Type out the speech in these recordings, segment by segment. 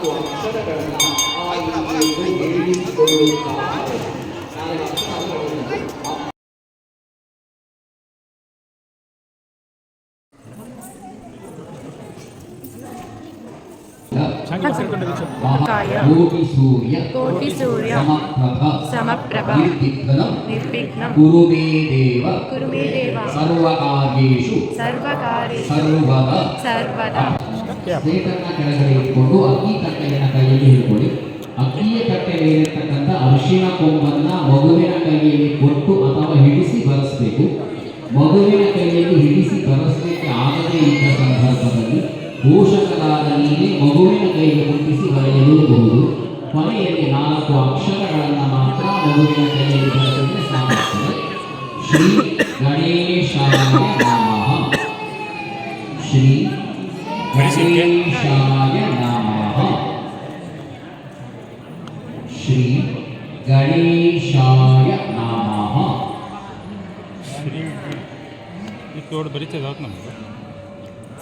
ನಾಲ್ಕು ಅಕ್ಷರಗಳನ್ನು ಆ ಎಂದು ಹೇಳಿಕೊಳ್ಳುತ್ತಾರೆ ನಾಲ್ಕು ಅಕ್ಷರಗಳನ್ನು ಆ ಕಾಯ ಕೋಟಿ ಸೂರ್ಯ ಕೋಟಿ ಸೂರ್ಯ ಸಮಪ್ರಭ ಸಮಪ್ರಭ ನಿರ್ವಿಘ್ನಂ ನಿರ್ವಿಘ್ನಂ ಕುರು ಮೇ ದೇವ ಕುರು ಮೇ ದೇವ ಸರ್ವಕಾರ್ಯೇಷು ಸರ್ವಕಾರ್ಯೇಷು ಸರ್ವದ ಸ್ಲೇಟನ್ನ ಕೆಳಗಡೆ ಇಟ್ಕೊಂಡು ಅಕ್ಕಿ ತಟ್ಟೆಯನ್ನ ಕೈಯಲ್ಲಿ ಹಿಡ್ಕೊಳ್ಳಿ. ಅಕ್ಕಿಯ ತಟ್ಟೆಯಲ್ಲಿರತಕ್ಕಂಥ ಅರಿಶಿನ ಕೊಂಬನ್ನ ಮಗುವಿನ ಕೈಯಲ್ಲಿ ಕೊಟ್ಟು ಅಥವಾ ಹಿಡಿಸಿ ಬರೆಸಬೇಕು. ಮಗುವಿನ ಕೈಯಲ್ಲಿ ಹಿಡಿಸಿ ಬರೆಸಲಿಕ್ಕೆ ಆಗದೇ ಇದ್ದ ಸಂದರ್ಭದಲ್ಲಿ ಪೋಷಕರಾದ ನೀನೆ ಮಗುವಿನ ಕೈಗೆ ಮುಟ್ಟಿಸಿ ಬರೆಯಲೂಬಹುದು ಕೊನೆಯಲ್ಲಿ ನಾಲ್ಕು ಅಕ್ಷರಗಳನ್ನು ಮಾತ್ರ ಮಗುವಿನ ಕೈಯಲ್ಲಿ ಬರೆಸಿದ್ರೆ ಸಾಕಾಗ್ತದೆ. ಶ್ರೀ ಗಣೇಶ ಶ್ರೀ ಗಣೇಶಾಯ ನಮಃ. ಶ್ರೀ ಗಣೇಶಾಯ ನಮಃ. ತೋಡು ಬರೀತದ ನಮಗೆ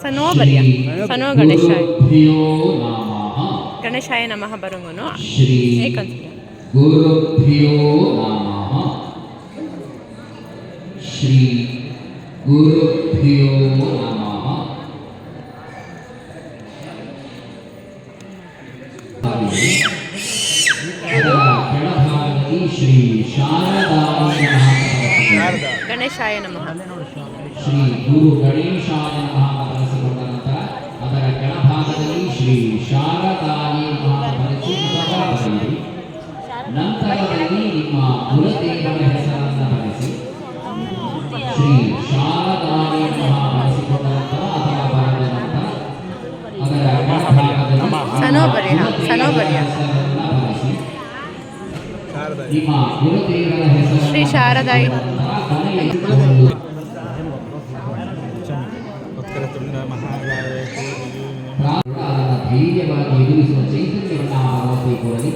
ಸನೋ ಬರಿಯ. ಸನೋ ಗಣೇಶಾಯ. ನಮಃ. ಗಣೇಶಾಯ ನಮಃ ಬರುವನು. ಶ್ರೀ ಏಕಂತ ಗುರುಭ್ಯೋ ನಮಃ. ಶ್ರೀ ಗುರುಭ್ಯೋ ನಮಃ ಅದರ ಕೆಳಭಾಗದಲ್ಲಿ ಶ್ರೀ ಶಾರದಾಯ ನಮಃ ಗಣೇಶಾಯ ನಮಃ. ಶ್ರೀ ಗುರು ಗಣೇಶಾಯ ನಮಃ ಬಳಸಿಕೊಂಡ ನಂತರ ಅದರ ಕೆಳಭಾಗದಲ್ಲಿ ಶ್ರೀ ಶಾರದಾಯಿ ನಮಃ ನಂತರದಲ್ಲಿ ನಿಮ್ಮ ಕುಲದೇವರ ಹೆಸರನ್ನು ಶ್ರೀ ಶಾರದಾಯಿ ಧೈರ್ಯವಾಗಿ ಎದುರಿಸುವ ಚೈತನ್ಯವನ್ನು ಕೊಡಲಿ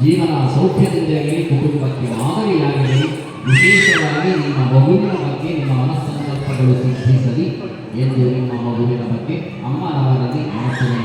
ಜೀವನ ಸೌಖ್ಯದಿಂದಾಗಲಿ ಕುಟುಂಬಕ್ಕೆ ಮಾದರಿಯಾಗಲಿ ವಿಶೇಷವಾಗಿ ನಿಮ್ಮ ಮಗುವಿನ ಬಗ್ಗೆ ನಿಮ್ಮ ಮನಸ್ಸಂಕಲ್ಪಗಳು ಸಿದ್ಧಿಸಲಿ ಎಂದು ನಿಮ್ಮ ಮಗುವಿನ ಬಗ್ಗೆ ಅಮ್ಮನವರಲ್ಲಿ ಆಚರಣೆ